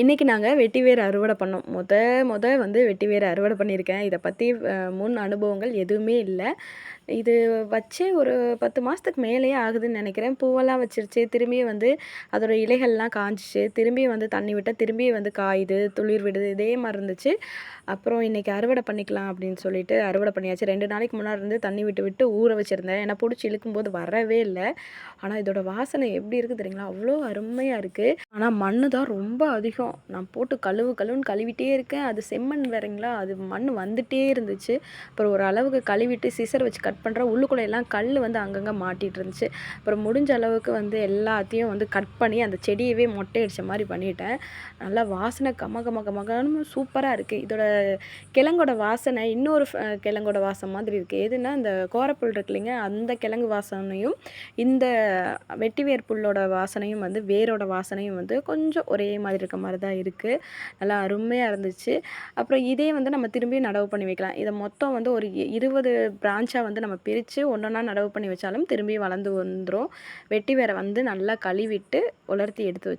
இன்றைக்கி நாங்கள் வெட்டி வேர் அறுவடை பண்ணோம். மொத மொத வந்து வெட்டி வேர் அறுவடை பண்ணியிருக்கேன். இதை பற்றி முன் அனுபவங்கள் எதுவுமே இல்லை. இது வச்சே ஒரு பத்து மாதத்துக்கு மேலேயே ஆகுதுன்னு நினைக்கிறேன். பூவெல்லாம் வச்சிருச்சு. திரும்பியும் வந்து அதோட இலைகள்லாம் காஞ்சிச்சு. திரும்பியும் வந்து தண்ணி விட்டால் திரும்பியும் வந்து காயுது துளிர் விடுது. இதே மாதிரி இருந்துச்சு. அப்புறம் இன்றைக்கி அறுவடை பண்ணிக்கலாம் அப்படின்னு சொல்லிட்டு அறுவடை பண்ணியாச்சு. ரெண்டு நாளைக்கு முன்னாடி இருந்து தண்ணி விட்டு விட்டு ஊற வச்சுருந்தேன். ஏன்னா பிடிச்சி இழுக்கும்போது வரவே இல்லை. ஆனால் இதோட வாசனை எப்படி இருக்குது தெரியுங்களா? அவ்வளோ அருமையாக இருக்குது ஆனால் மண்ணு தான் ரொம்ப அதிகம். நான் போட்டு கழுவு கழுவுன்னு கழுவிட்டே இருக்கேன். அது செம்மண் வேறங்களா? அது மண் வந்துட்டே இருந்துச்சு. அப்புறம் ஒரு அளவுக்கு கழுவிட்டு சிசர் வச்சு கட் பண்ணுறேன் உள்ளுக்குள்ளே எல்லாம் கல் வந்து அங்கங்கே மாட்டிகிட்டு இருந்துச்சு. அப்புறம் முடிஞ்ச அளவுக்கு வந்து எல்லாத்தையும் வந்து கட் பண்ணி அந்த செடியவே மொட்டை அடித்த மாதிரி பண்ணிட்டேன். நல்லா வாசனை கம கம கமகன்னு சூப்பராக இருக்குது இதோட கிழங்கோட வாசனை இன்னொரு ஃப- கிழங்கோட வாசம் மாதிரி இருக்குது எதுனா இந்த கோரப்புல் இருக்கு இல்லைங்க? அந்த கிழங்கு வாசனையும் இந்த வெட்டிவேர் புல்லோட வாசனையும் வந்து வேரோட வாசனையும் வந்து கொஞ்சம் ஒரே மாதிரி இருக்க மாதிரி தான் இருக்குது நல்லா அருமையாக இருந்துச்சு. அப்புறம் இதே வந்து நம்ம திரும்பியும் நடவு பண்ணி வைக்கலாம். இதை மொத்தம் வந்து ஒரு இருபது பிரான்ச்சாக வந்து நம்ம பிரித்து ஒன்றொன்னா நடவு பண்ணி வச்சாலும் திரும்பி வளர்ந்து வந்துடும் வெட்டி வேற வந்து நல்லா கழுவிட்டு உலர்த்தி எடுத்து